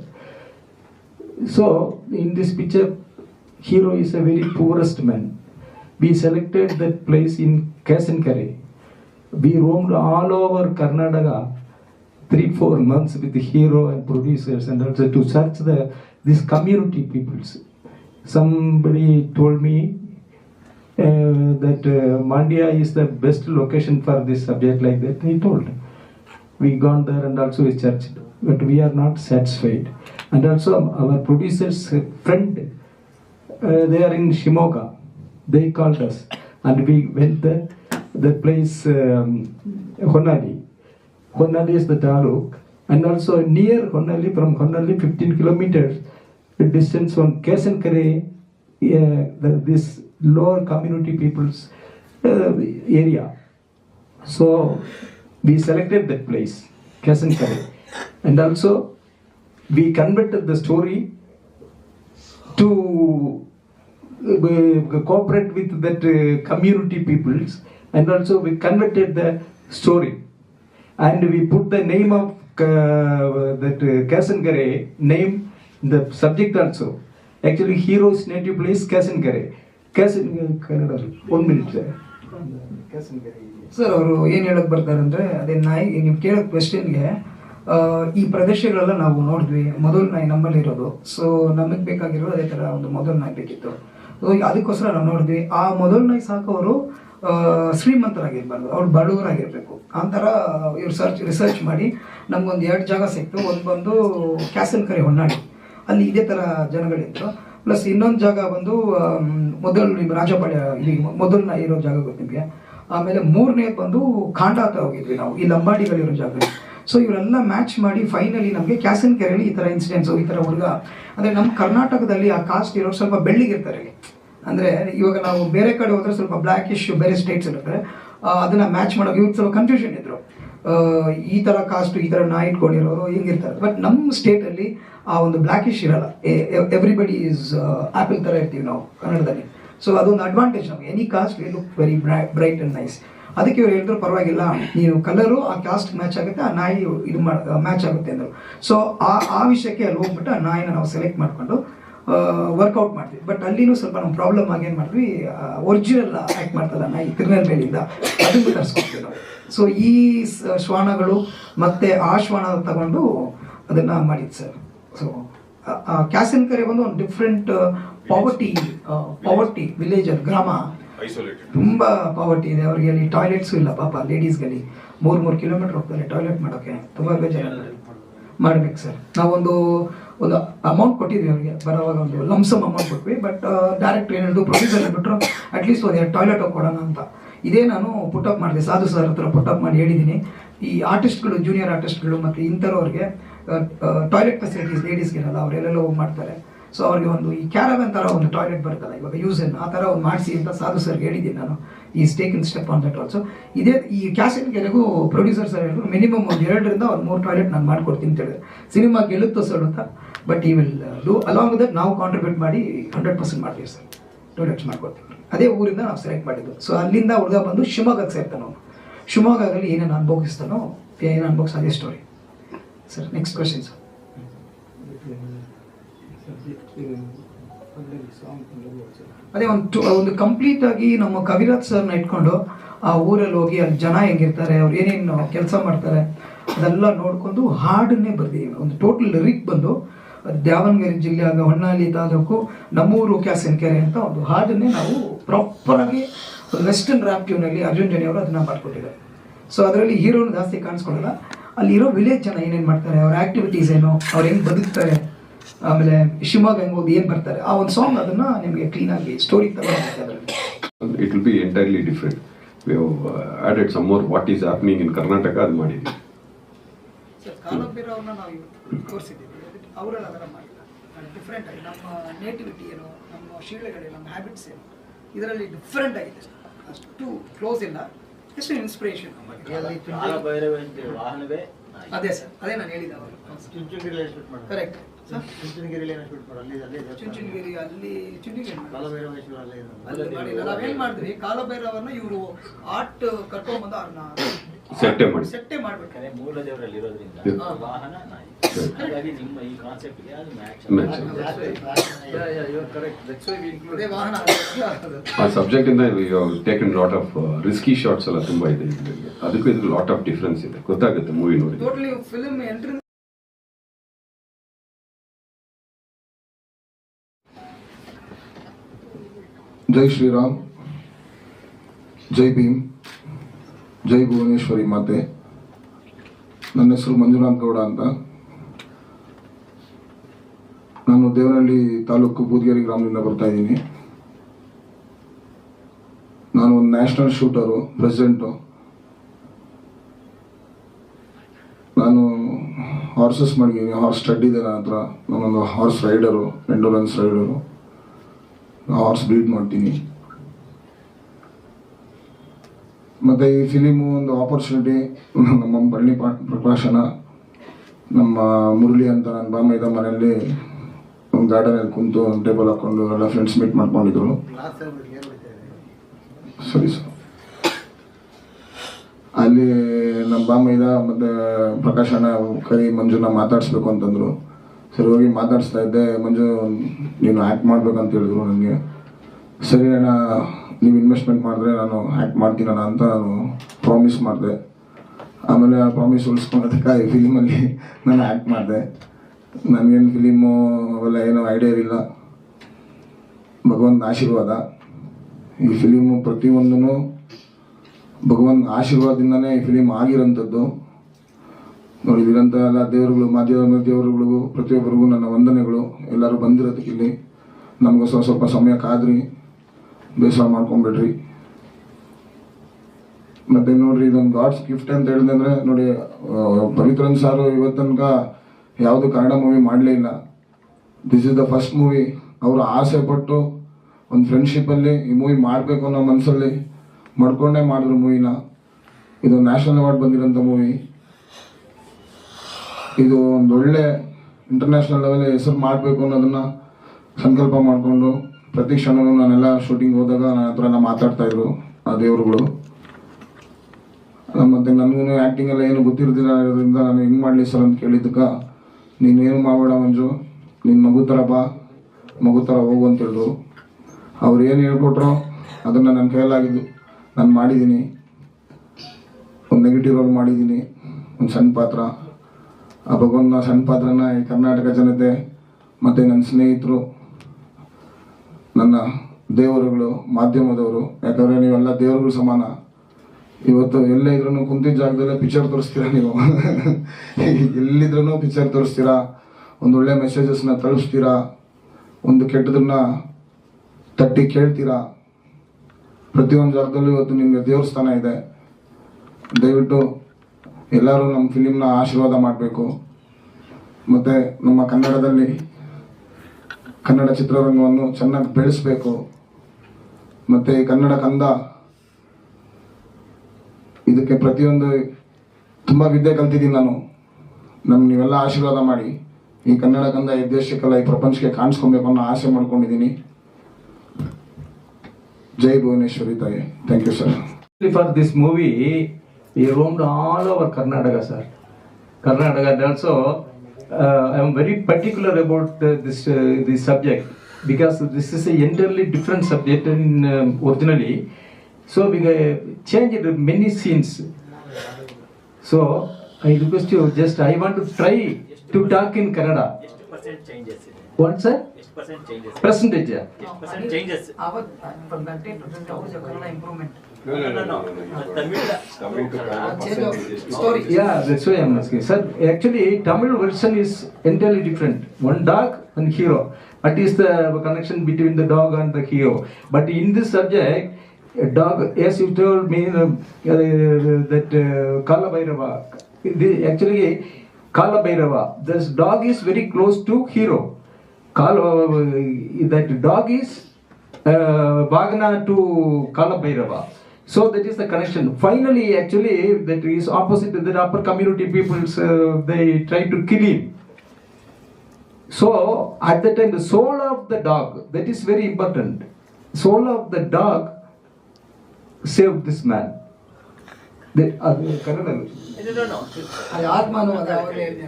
So in this picture, hero is a very poorest man. We selected that place in Kasankare. We roamed all over Karnataka three four months with the hero and producers and also to search the this community peoples. Somebody told me uh, that uh, mandia is the best location for this subject like that. He told we gone there and also we searched but we are not satisfied. And also our producers friend uh, they are in shimoga. They called us and we went there. The place um, honali Honali is the taluk, and also near Honali, from Honali, 15 kilometers distance from Kesankare, uh, this lower community people's uh, area. So we selected that place, Kesankare, and also we converted the story to uh, cooperate with that uh, community peoples, and also we converted the story and we put the name of uh, that uh, Kasankare name in the subject also. Actually, hero's native place Kasankare. Kasan Kannada. One minute. sir. Kasankare. Sir ಅವರು ಏನು ಹೇಳಕ್ ಬರ್ತಾರೆ ಅಂದ್ರೆ ಅದೇ ನಾಯಿ ನೀವು ಕೇಳೋ ಕ್ವೆಶನ್ಗೆ ಈ ಪ್ರದೇಶಗಳೆಲ್ಲ ನಾವು ನೋಡಿದ್ವಿ ಮೊದಲು ನಾಯಿ ನಮ್ಮಲ್ಲಿ ಇರೋದು ಸೊ ನಮಗೆ ಬೇಕಾಗಿರೋದು ಅದೇ ತರ ಒಂದು ಮೊದಲು ನಾಯಿ ಬೇಕಿತ್ತು ಅದಕ್ಕೋಸ್ಕರ ನಾವು ನೋಡಿದ್ವಿ ಆ ಮೊದಲು ನಾಯಿ ಸಾಕೋರು ಶ್ರೀಮಂತರಾಗಿರ್ಬಾರ್ದು ಅವ್ರು ಬಡವರಾಗಿರ್ಬೇಕು. ಆ ಥರ ಇವ್ರು ಸರ್ಚ್ ರಿಸರ್ಚ್ ಮಾಡಿ ನಮ್ಗೊಂದು ಎರಡು ಜಾಗ ಸಿಕ್ತು. ಒಂದು ಬಂದು ಕ್ಯಾಸನ್ಕರೆ ಹೊನ್ನಾಳಿ. ಅಲ್ಲಿ ಇದೇ ಥರ ಜನಗಳಿದ್ರು. ಪ್ಲಸ್ ಇನ್ನೊಂದು ಜಾಗ ಬಂದು ಮೊದಲು ನಿಮ್ಮ ರಾಜಪಾಳ್ಯ ಇಲ್ಲಿ ಮೊದಲು ನಾ ಇರೋ ಜಾಗ ಗೊತ್ತು ನಿಮಗೆ? ಆಮೇಲೆ ಮೂರನೇ ಬಂದು ಖಾಂಡ ಹತ್ರ ಹೋಗಿದ್ವಿ ನಾವು. ಈ ಲಂಬಾಡಿಗಳಿರೋ ಜಾಗ. ಸೊ ಇವರೆಲ್ಲ ಮ್ಯಾಚ್ ಮಾಡಿ ಫೈನಲಿ ನಮಗೆ ಕ್ಯಾಸನ್ ಕೆರೆಯಲ್ಲಿ ಈ ಥರ ಇನ್ಸಿಡೆಂಟ್ಸು ಈ ಥರ ಹುಡುಗ. ಅಂದರೆ ನಮ್ಮ ಕರ್ನಾಟಕದಲ್ಲಿ ಆ ಕಾಸ್ಟ್ ಇರೋರು ಸ್ವಲ್ಪ ಬೆಳ್ಳಿಗಿರ್ತಾರೆ ಅಂದರೆ ಇವಾಗ ನಾವು ಬೇರೆ ಕಡೆ ಹೋದರೆ ಸ್ವಲ್ಪ ಬ್ಲ್ಯಾಕ್ ಇಶ್ಯೂ ಬೇರೆ ಸ್ಟೇಟ್ಸ್ ಇರುತ್ತೆ ಅದನ್ನು ಮ್ಯಾಚ್ ಮಾಡೋಕೆ ಇವ್ರು ಸ್ವಲ್ಪ ಕನ್ಫ್ಯೂಷನ್ ಇದ್ದರು ಈ ಥರ ಕಾಸ್ಟ್ ಈ ಥರ ನಾ ಇಟ್ಕೊಂಡಿರೋರು ಹಿಂಗಿರ್ತಾರೆ. ಬಟ್ ನಮ್ಮ ಸ್ಟೇಟಲ್ಲಿ ಆ ಒಂದು ಬ್ಲ್ಯಾಕಿಶ್ ಇರಲ್ಲ. ಎವ್ರಿಬಡಿ ಈಸ್ ಆ್ಯಪಲ್ ಥರ ಇರ್ತೀವಿ ನಾವು ಕನ್ನಡದಲ್ಲಿ. ಸೊ ಅದೊಂದು ಅಡ್ವಾಂಟೇಜ್ ನಮಗೆ. Any cost we look very bright and nice ಅದಕ್ಕೆ ಇವ್ರು ಹೇಳಿದ್ರು, ಪರವಾಗಿಲ್ಲ. ನೀವು ಕಲರು ಆ ಕಾಸ್ಟ್ ಮ್ಯಾಚ್ ಆಗುತ್ತೆ, ಆ ನಾಯಿ ಇದು ಮ್ಯಾಚ್ ಆಗುತ್ತೆ ಅಂದರು. ಸೊ ಆ ಆ ವಿಷಯಕ್ಕೆ ಅಲ್ಲಿ ಹೋಗ್ಬಿಟ್ಟು ಆ ನಾಯಿನ ನಾವು ಸೆಲೆಕ್ಟ್ ಮಾಡಿಕೊಂಡು ವರ್ಕೌಟ್ ಮಾಡ್ತೀವಿ. ಬಟ್ ಅಲ್ಲಿನೂ ಸ್ವಲ್ಪ ನಮ್ಮ ಪ್ರಾಬ್ಲಮ್ ಆಗಿ ಏನು ಮಾಡಿದ್ವಿ ಒರಿಜಿನಲ್ ಆ್ಯಕ್ಟ್ ಮಾಡ್ತಲ್ಲ ನಾಯಿ ಮೇಲಿಂದ ಅದನ್ನು ತರಿಸ್ಕೊಡ್ತೀವಿ ನಾವು. ಸೊ ಈ ಶ್ವಾನಗಳು ಮತ್ತೆ ಆ ಶ್ವಾನ ತಗೊಂಡು ಅದನ್ನ ಮಾಡಿದ್ದು ಸರ್. ಸೊ ಕ್ಯಾಸಿನ್ ಕರೆ ಬಂದು ಒಂದು ಡಿಫ್ರೆಂಟ್ ಪಾವರ್ಟಿ ಪಾವರ್ಟಿ ವಿಲೇಜ್ ಅದು ಗ್ರಾಮ. ತುಂಬ ಪಾವರ್ಟಿ ಇದೆ. ಅವ್ರಿಗೆ ಅಲ್ಲಿ ಟಾಯ್ಲೆಟ್ಸ್ ಇಲ್ಲ ಪಾಪ ಲೇಡೀಸ್ಗಲ್ಲಿ ಮೂರು ಮೂರು ಕಿಲೋಮೀಟರ್ ಹೋಗ್ತಾರೆ ಟಾಯ್ಲೆಟ್ ಮಾಡೋಕ್ಕೆ ತುಂಬ ಬೇಜಾರು ಮಾಡ್ಬೇಕು ಸರ್. ನಾವೊಂದು ಒಂದು ಅಮೌಂಟ್ ಕೊಟ್ಟಿದ್ವಿ ಅವ್ರಿಗೆ ಬರೋವಾಗ ಒಂದು ಲಂಸಮ್ ಅಮೌಂಟ್ ಕೊಟ್ವಿ ಬಟ್ ಡೈರೆಕ್ಟ್ ಏನು ಪ್ರೊಸೀಜರ್ ಹೇಳ್ಬಿಟ್ರು ಅಟ್ಲೀಸ್ಟ್ ಒಂದು ಟಾಯ್ಲೆಟ್ ಕೊಡೋಣ ಅಂತ. ಇದೇ ನಾನು ಪುಟಪ್ ಮಾಡಿದೆ, ಸಾಧು ಸರ್ ಹತ್ರ ಅಪ್ ಮಾಡಿ ಹೇಳಿದ್ದೀನಿ ಈ ಆರ್ಟಿಸ್ಟ್ಗಳು ಜೂನಿಯರ್ ಆರ್ಟಿಸ್ಟ್ಗಳು ಮತ್ತು ಇಂಥವ್ರಿಗೆ ಟಾಯ್ಲೆಟ್ ಫೆಸಿಲಿಟೀಸ್ ಲೇಡೀಸ್ಗಿರಲ್ಲ ಅವರೆಲ್ಲೆಲ್ಲ ಹೋಗಿ ಮಾಡ್ತಾರೆ. ಸೊ ಅವ್ರಿಗೆ ಒಂದು ಈ ಕ್ಯಾರವನ್ ಥರ ಒಂದು ಟಾಯ್ಲೆಟ್ ಬರ್ತಲ್ಲ ಇವಾಗ ಯೂಸ್ ಆ ಥರ ಒಂದು ಮಾಡಿಸಿ ಅಂತ ಸಾಧು ಸರ್ಗೆ ಹೇಳಿದ್ದೀನಿ ನಾನು. ಈ stake in step on that also ಇದೇ, ಈ ಕ್ಯಾಸಿನ ಗೆಲೆಗೂ ಪ್ರೊಡ್ಯೂಸರ್ ಸರ್ ಹೇಳಿದ್ರು ಮಿನಿಮಮ್ ಒಂದು ಎರಡರಿಂದ ಒಂದು ಮೂರು ಟಾಯ್ಲೆಟ್ ನಾನು ಮಾಡ್ಕೊಡ್ತೀನಿ ಅಂತ ಹೇಳಿದ್ರು. ಸಿನಿಮಾ ಗೆಲ್ಲುತ್ತೋ ಸರ್ ಅಂತ? ಬಟ್ ಈ ವಿಲ್ ಡೂ ಅಲಾಂಗ್ ದಟ್ ನಾವು ಕಾಂಟ್ರಿಬ್ಯೂಟ್ ಮಾಡಿ ಹಂಡ್ರೆಡ್ ಪರ್ಸೆಂಟ್ ಮಾಡ್ತೀವಿ ಸರ್. ಟಾಯ್ಲೆಟ್ಸ್ ಮಾಡ್ಕೊತೀವಿ. ಅದೇ ಊರಿಂದ ನಾವು ಸೆಲೆಕ್ಟ್ ಮಾಡಿದ್ದು. ಸೊ ಅಲ್ಲಿಂದ ಹುಡುಗ ಬಂದು ಶಿವಮೊಗ್ಗಕ್ಕೆ ಸೇರ್ತಾನೆ ಅವನು. ಶಿವಮೊಗ್ಗದಲ್ಲಿ ಏನೇನು ಅನುಭವಿಸ್ತಾನೋ ಏನು ಅನುಭವಿಸ್ ಅದೇ story sir next question sir ಅದೇ ಒಂದು ಒಂದು ಕಂಪ್ಲೀಟ್ ಆಗಿ ನಮ್ಮ ಕವಿರಾಜ್ ಸರ್ನ ಇಟ್ಕೊಂಡು ಆ ಊರಲ್ಲಿ ಹೋಗಿ ಅಲ್ಲಿ ಜನ ಹೆಂಗಿರ್ತಾರೆ, ಅವ್ರು ಏನೇನು ಕೆಲಸ ಮಾಡ್ತಾರೆ, ಅದೆಲ್ಲ ನೋಡಿಕೊಂಡು ಹಾಡನ್ನೇ ಬರ್ದಿದ್ದೀವಿ ಒಂದು ಟೋಟಲ್ ಲಿರಿಕ್ ಬಂದು ದಾವಣಗೆರೆ ಜಿಲ್ಲೆ ಆಗ ಹೊನ್ನಾಳಿ ತಾಲೂಕು ನಮ್ಮೂರು ಕ್ಯಾಸನ್ಕೆರೆ ಅಂತ ಒಂದು ಹಾಡನ್ನೇ ನಾವು ಪ್ರಾಪರ್ ಆಗಿ ವೆಸ್ಟರ್ನ್ ರ್ಯಾಪ್ ಟ್ಯೂನಲ್ಲಿ ಅರ್ಜುನ್ ಜನಿ ಅವರು ಅದನ್ನ ಮಾಡ್ಕೊಟ್ಟಿದ್ದಾರೆ. ಸೊ ಅದರಲ್ಲಿ ಹೀರೋನು ಜಾಸ್ತಿ ಕಾಣಿಸ್ಕೊಳ್ಳಲ್ಲ. ಅಲ್ಲಿರೋ ವಿಲೇಜ್ ಜನ ಏನೇನು ಮಾಡ್ತಾರೆ ಅವ್ರ ಆಕ್ಟಿವಿಟೀಸ್ ಏನು ಅವ್ರು ಹೆಂಗೆ ಬದುಕ್ತಾರೆ ಆಮೇಲೆ ಶಿವಮೊಗ್ಗ ಹೆಂಗೆ ಹೋಗಿ ಏನು ಬರ್ತಾರೆ ಆ ಒಂದು ಸಾಂಗ್ ಅದನ್ನ ನಿಮಗೆ ಕ್ಲೀನಾಗಿ ಸ್ಟೋರಿ ತಗೊಂಡಿರುತ್ತೆ ಅದರಲ್ಲಿ. It we be added different. We have some more what is happening in Karnataka ಅದು ಮಾಡಿದ್ವಿ. ಅದನ್ನು ಅವರೆಲ್ಲ ಅದರ ಮಾಡಿಲ್ಲ ಡಿಫ್ರೆಂಟ್ ಆಗಿ. ನಮ್ಮ ನೇಟಿವಿಟಿ ಏನು ನಮ್ಮ ಶೀಲೆಗಳು ನಮ್ಮ ಹ್ಯಾಬಿಟ್ಸ್ ಏನು ಇದರಲ್ಲಿ ಡಿಫ್ರೆಂಟ್ ಆಗಿದೆ. ಅಷ್ಟು ಕ್ಲೋಸ್ ಇಲ್ಲ. ಎಷ್ಟು ಇನ್ಸ್ಪಿರೇಷನ್ ಅದೇ ಸರ್. ಅದೇ ನಾನು ಹೇಳಿದ್ದೆ ಅವರು ಕರೆಕ್ಟ್ ಚುಂಚನಗಿರಿ ಅಲ್ಲಿ. ಚುಂಚನಗಿರಿ ನಾವೇನ್ ಮಾಡಿದ್ವಿ ಕಾಲಭೈರವನ್ನ ಇವರು ಆರ್ಟ್ ಕರ್ಕೊಂಡ್ಬಂದು ಅವ್ರನ್ನ ಸೆಟ್ಟೆ ಮಾಡಿ. ಸೆಟ್ಟೆ ಮಾಡ್ಬೇಕಾರೆ ಮೂಲ ದೇವರಲ್ಲಿ ಇರೋದ್ರಿಂದ ವಾಹನ ನಾಯಿ. ಹಾಗಾಗಿ ನಿಮ್ಮ ಈ ಕಾನ್ಸೆಪ್ಟ್ಗೆ ಅದು ಮ್ಯಾಚ್ ವಾಹನ. ಆ ಸಬ್ಜೆಕ್ಟ್ ಇಂದ taken lot of risky shots ಎಲ್ಲ ತುಂಬಾ ಇದೆ. ಅದಕ್ಕೂ ಇದಕ್ಕೆ ಲಾಟ್ ಆಫ್ ಡಿಫ್ರೆನ್ಸ್ ಇದೆ. ಗೊತ್ತಾಗುತ್ತೆ ಮೂವಿ ನೋಡಿ ಟೋಟಲಿ ಫಿಲ್ಮ್ ಎಂಟ್ರಿ ಜೈ ಶ್ರೀರಾಮ್, ಜೈ ಭೀಮ್, ಜೈ ಭುವನೇಶ್ವರಿ ಮಾತೆ. ನನ್ನ ಹೆಸರು ಮಂಜುನಾಥ್ ಗೌಡ ಅಂತ. ನಾನು ದೇವನಹಳ್ಳಿ ತಾಲೂಕು ಬೂದಿಗೆರೆ ಗ್ರಾಮದಿಂದ ಬರ್ತಾ ಇದ್ದೀನಿ. ನಾನು ಒಂದು ನ್ಯಾಷನಲ್ ಶೂಟರು, ಪ್ರೆಸಿಡೆಂಟು. ನಾನು ಹಾರ್ಸಸ್ ಮಾಡಿದ್ದೀನಿ ಹಾರ್ಸ್ ಸ್ಟಡ್ ಇದೆ ನನ್ನ ಹತ್ರ. ನಾನೊಂದು horse rider endurance rider horse breed ಮಾಡ್ತೀನಿ. ಮತ್ತೆ ಈ ಫಿಲಿಮು ಒಂದು ಆಪರ್ಚುನಿಟಿ ನಮ್ಮ ಬಳ್ಳಿ ಪಾ ಪ್ರಕಾಶನ, ನಮ್ಮ ಮುರಳಿ ಅಂತ ನನ್ನ ಬಾಮೈದ ಮನೆಯಲ್ಲಿ ಒಂದು ಗಾರ್ಡನಲ್ಲಿ ಕುಂತು ಒಂದು ಟೇಬಲ್ ಹಾಕೊಂಡು ಎಲ್ಲ ಫ್ರೆಂಡ್ಸ್ ಮೀಟ್ ಮಾಡ್ಕೊಂಡಿದ್ರು. ಸರಿ ಸರ್. ಅಲ್ಲಿ ನಮ್ಮ ಬಾಮೈದ ಮತ್ತೆ ಪ್ರಕಾಶನ ಕರಿ ಮಂಜುನ ಮಾತಾಡಿಸ್ಬೇಕು ಅಂತಂದ್ರು. ಸರಿ, ಹೋಗಿ ಮಾತಾಡಿಸ್ತಾ ಇದ್ದೆ. ಮಂಜು, ನೀನು ಆ್ಯಕ್ಟ್ ಮಾಡಬೇಕಂತ ಹೇಳಿದ್ರು ನನಗೆ. ಸರಿ, ಅಣ್ಣ, ನೀವು ಇನ್ವೆಸ್ಟ್ಮೆಂಟ್ ಮಾಡಿದ್ರೆ ನಾನು ಆ್ಯಕ್ಟ್ ಮಾಡ್ತೀನಣ್ಣ ಅಂತ ನಾನು ಪ್ರಾಮಿಸ್ ಮಾಡಿದೆ. ಆಮೇಲೆ ಆ ಪ್ರಾಮಿಸ್ ಉಳಿಸ್ಕೊಳೋದಕ್ಕೆ ಈ ಫಿಲಿಮಲ್ಲಿ ನಾನು ಆ್ಯಕ್ಟ್ ಮಾಡಿದೆ. ನನಗೇನು ಫಿಲಿಮು ಅವೆಲ್ಲ ಏನೋ ಐಡಿಯಾ ಇಲ್ಲ ಭಗವಂತ ಆಶೀರ್ವಾದ. ಈ ಫಿಲಿಮು ಪ್ರತಿಯೊಂದೂ ಭಗವಂತ ಆಶೀರ್ವಾದದಿಂದನೇ ಈ ಫಿಲಿಮ್ ಆಗಿರೋಂಥದ್ದು. ನೋಡಿ ಇಲ್ಲಿರಂಥ ಎಲ್ಲ ದೇವರುಗಳು ಮಾಧ್ಯಮ ದೇವರುಗಳಿಗೂ ಪ್ರತಿಯೊಬ್ಬರಿಗೂ ನನ್ನ ವಂದನೆಗಳು. ಎಲ್ಲರೂ ಬಂದಿರೋದಕ್ಕೆ ಇಲ್ಲಿ. ನಮಗೂ ಸ್ವಲ್ಪ ಸ್ವಲ್ಪ ಸಮಯ ಕಾದ್ರಿ, ಬೇಸರ ಮಾಡ್ಕೊಂಬಿಡ್ರಿ. ಮತ್ತೆ ನೋಡ್ರಿ, ಇದೊಂದು ಗಾಡ್ಸ್ ಗಿಫ್ಟ್ ಅಂತ ಹೇಳಿದ್ರೆ ನೋಡಿ ಪವಿತ್ರನ್ ಸಾರು ಇವತ್ತು ತನಕ ಯಾವುದು ಕನ್ನಡ ಮೂವಿ ಮಾಡಲೇ ಇಲ್ಲ. This is the first movie ಅವರು ಆಸೆ ಪಟ್ಟು ಒಂದು ಫ್ರೆಂಡ್ಶಿಪ್ಪಲ್ಲಿ ಈ ಮೂವಿ ಮಾಡಬೇಕು ಅನ್ನೋ ಮನಸ್ಸಲ್ಲಿ ಮಾಡ್ಕೊಂಡೇ ಮಾಡಿದ್ರು ಮೂವಿನ ಇದು ನ್ಯಾಷನಲ್ ಅವಾರ್ಡ್ ಬಂದಿರೋಂಥ ಮೂವಿ ಇದು ಒಂದು ಒಳ್ಳೆ ಇಂಟರ್ನ್ಯಾಷನಲ್ ಲೆವೆಲ್ ಹೆಸರು ಮಾಡಬೇಕು ಅನ್ನೋದನ್ನ ಸಂಕಲ್ಪ ಮಾಡಿಕೊಂಡು, ಪ್ರತಿ ಕ್ಷಣವೂ ನಾನೆಲ್ಲ ಶೂಟಿಂಗ್ ಹೋದಾಗ ನನ್ನ ಹತ್ರ ಎಲ್ಲ ಮಾತಾಡ್ತಾ ಇದ್ರು ಆ ದೇವರುಗಳು. ಮತ್ತೆ ನನಗೂ ಆಕ್ಟಿಂಗ್ ಎಲ್ಲ ಏನು ಗೊತ್ತಿರೋದಿಲ್ಲ ಇರೋದ್ರಿಂದ ನಾನು ಹೆಂಗೆ ಮಾಡಲಿ ಸರ್ ಅಂತ ಕೇಳಿದ್ದಕ್ಕೆ, ನೀನು ಏನು ಮಾಡಬೇಡ ಮಂಜು ನಿನ್ನ ಮಗು ಥರ ಬಾ, ಮಗು ಥರ ಹೋಗು ಅಂತ ಹೇಳಿದ್ರು. ಅವ್ರು ಏನು ಹೇಳ್ಕೊಟ್ರು ಅದನ್ನು ನನ್ನ ಕೈಯಲ್ಲಾಗಿದ್ದು. ನಾನು ಮಾಡಿದ್ದೀನಿ. ಒಂದು ನೆಗೆಟಿವ್ ರೋಲ್ ಮಾಡಿದ್ದೀನಿ. ಒಂದು ಸಣ್ಣ ಪಾತ್ರ. ಆ ಭಗವಂತನ ಸಣ್ಣ ಪಾತ್ರನ ಈ ಕರ್ನಾಟಕ ಜನತೆ ಮತ್ತು ನನ್ನ ಸ್ನೇಹಿತರು, ನನ್ನ ದೇವರುಗಳು, ಮಾಧ್ಯಮದವರು, ಯಾಕಂದರೆ ನೀವೆಲ್ಲ ದೇವರುಗಳು ಸಮಾನ. ಇವತ್ತು ಎಲ್ಲೇ ಇದ್ರೂ ಕುಂತಿದ್ದ ಜಾಗದಲ್ಲೇ ಪಿಕ್ಚರ್ ತೋರಿಸ್ತೀರಾ ನೀವು? ಎಲ್ಲಿದ್ರೂ ಪಿಕ್ಚರ್ ತೋರಿಸ್ತೀರಾ? ಒಂದು ಒಳ್ಳೆ ಮೆಸೇಜಸ್ನ ತಲುಪಿಸ್ತೀರಾ? ಒಂದು ಕೆಟ್ಟದನ್ನ ತಟ್ಟಿ ಕೇಳ್ತೀರಾ? ಪ್ರತಿಯೊಂದು ಜಾಗದಲ್ಲೂ ಇವತ್ತು ನಿಮಗೆ ದೇವಸ್ಥಾನ ಇದೆ. ದಯವಿಟ್ಟು ಎಲ್ಲರೂ ನಮ್ಮ ಫಿಲಿಮ್ನ ಆಶೀರ್ವಾದ ಮಾಡಬೇಕು. ಮತ್ತು ನಮ್ಮ ಕನ್ನಡದಲ್ಲಿ ಕನ್ನಡ ಚಿತ್ರರಂಗವನ್ನು ಚೆನ್ನಾಗಿ ಬೆಳೆಸಬೇಕು. ಮತ್ತು ಕನ್ನಡ ಕಂದ ಇದಕ್ಕೆ ಪ್ರತಿಯೊಂದು ತುಂಬ ವಿದ್ಯೆ ಕಲ್ತಿದ್ದೀನಿ ನಾನು. ನಮ್ಮ ನೀವೆಲ್ಲ ಆಶೀರ್ವಾದ ಮಾಡಿ ಈ ಕನ್ನಡ ಕಂದ ಈ ದೇಶಕ್ಕೆಲ್ಲ ಈ ಪ್ರಪಂಚಕ್ಕೆ ಕಾಣಿಸ್ಕೊಬೇಕು ಅನ್ನೋ ಆಸೆ ಮಾಡ್ಕೊಂಡಿದ್ದೀನಿ. ಜೈ ಭುವನೇಶ್ವರಿ ತಾಯಿ. Thank you sir for this movie, We roamed all over Karnataka, sir. Karnataka, and also uh, I am very particular about uh, this uh, this subject because this is an entirely different subject in um, originally. So we uh, changed many scenes. So I request you just I want to try to talk in Kannada. What sir? Percentage. Percentage. Yeah. Percentage? changes. Our from that day improvement? Very close to hero uh, that dog is uh, Bagna to Kalabhairava. So that is the connection. Finally, actually, that is opposite the upper community people, uh, they try to kill him. So at that time, the soul of the dog, that is very important. Soul of the dog saved this man. The uh,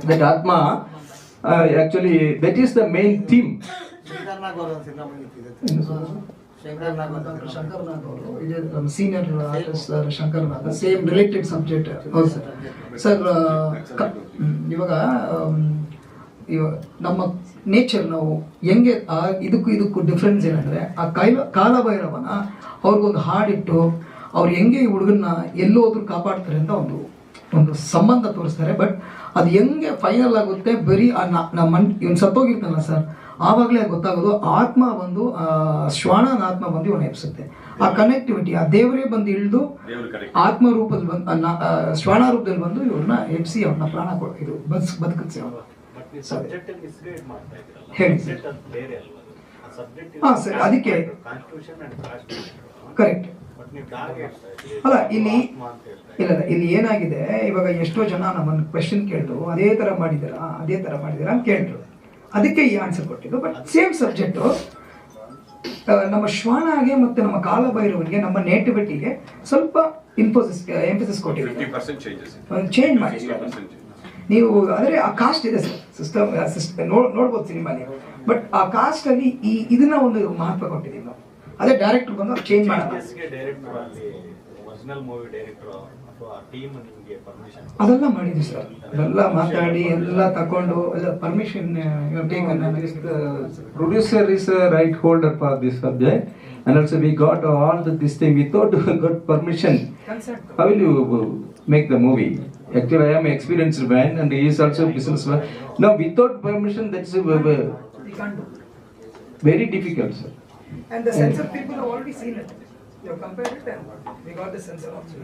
that Atma, uh, actually, that is the main theme. Shankar Nag ಅವ್ರ ಶಂಕರ್ ಶಂಕರ್ ಇದೇ ನಮ್ಮ senior artist Shankar Nag same related subject ಹೌದು sir sir ಇವಾಗ ಇವಾಗ ನಮ್ಮ nature ನಾವು ಹೆಂಗೆ ಆ ಇದಕ್ಕೂ ಇದಕ್ಕೂ ಡಿಫ್ರೆನ್ಸ್ ಏನಂದ್ರೆ ಆ ಕೈಲ ಕಾಲಭೈರವನ ಅವ್ರಿಗೊಂದು ಹಾಡಿಟ್ಟು ಅವ್ರು ಹೆಂಗೆ ಈ ಹುಡುಗನ್ನ ಎಲ್ಲೋದ್ರು ಕಾಪಾಡ್ತಾರೆ ಅಂತ ಒಂದು ಒಂದು ಸಂಬಂಧ ತೋರಿಸ್ತಾರೆ ಬಟ್ ಅದು ಹೆಂಗೆ ಫೈನಲ್ ಆಗುತ್ತೆ ಬರೀ ಆ ನ- ನಮ್ಮ ಮನ್ ಇವ್ನು ಸತ್ತೋಗಿರ್ತಾನಲ್ಲ ಸರ್ ಆವಾಗಲೇ ಗೊತ್ತಾಗೋದು ಆತ್ಮ ಬಂದು ಆ ಶ್ವಾನನ ಆತ್ಮ ಬಂದು ಇವನು ಎಬ್ಸುತ್ತೆ. ಆ ಕನೆಕ್ಟಿವಿಟಿ ಆ ದೇವರೇ ಬಂದು ಇಳಿದು ಆತ್ಮ ರೂಪದಲ್ಲಿ ಬಂದು ಶ್ವಾನ ರೂಪದಲ್ಲಿ ಬಂದು ಇವ್ರನ್ನ ಎಬ್ಸಿ ಅವ್ರನ್ನ ಪ್ರಾಣ ಕೊಡ ಇದು ಬದುಕ್ ಬದುಕಿಸಿ ಇದ್ದೀರಲ್ಲ ಹೇಳಿ. ಹಾ, ಸರ್, ಅದಕ್ಕೆ- ಕರೆಕ್ಟ್ ಅಲ್ಲ ಇಲ್ಲಿ ಇಲ್ಲ ಇಲ್ಲ, ಏನಾಗಿದೆ? ಇವಾಗ ಎಷ್ಟೋ ಜನ ನಮ್ಮನ್ನು ಕ್ವೆಶನ್ ಕೇಳಿದ್ರು ಅದೇ ತರ ಮಾಡಿದ್ದೀರಾ ಅದೇ ತರ ಮಾಡಿದ್ದೀರಾ ಅಂತ ಕೇಳಿದ್ರು. ಅದಕ್ಕೆ ಈ ಆನ್ಸರ್ ಕೊಟ್ಟಿದ್ದು. ಬಟ್ ಸೇಮ್ ಸಬ್ಜೆಕ್ಟು ನಮ್ಮ ಶ್ವಾನಗೆ ಮತ್ತೆ ನಮ್ಮ ಕಾಲಭೈರವನಿಗೆ ನಮ್ಮ ನೇಟಿವಿಟಿಗೆ ಸ್ವಲ್ಪ ಇನ್ಫೋಸಿಸ್ ಎಂಫೋಸಿಸ್ ಕೊಟ್ಟಿದ್ದೀವಿ 50% changes. ಚೇಂಜ್ ಮಾಡಿ 50% ನೀವು ಆದರೆ ಆ ಕಾಸ್ಟ್ ಇದೆ ಸರ್. ಸಿಸ್ಟಮ್ ಸಿಸ್ಟಮ್ ನೋಡ್ಬೋದು ಸಿನಿಮಾ ನೀವು ಬಟ್ ಆ ಕಾಸ್ಟ್ ಅಲ್ಲಿ ಈ ಇದನ್ನ ಒಂದು ಮಹತ್ವ ಕೊಟ್ಟಿದ್ದೀವಿ ನಾವು ಅದೇ ಡೈರೆಕ್ಟರ್ ಬಂದು ಚೇಂಜ್ ಅದೆಲ್ಲ ಮಾಡಿದ್ವಿ ಸರ್ ಅದೆಲ್ಲ ಮಾತಾಡಿ ಎಲ್ಲ ತಗೊಂಡು ಎಲ್ಲ permission producer is right holder for this subject and also we got all this thing without got permission I will you make the movie actually I am experienced man and is also business man ನಾವು without permission that is very difficult sir And the censor people have already seen it. You have compared it and we got the censor also.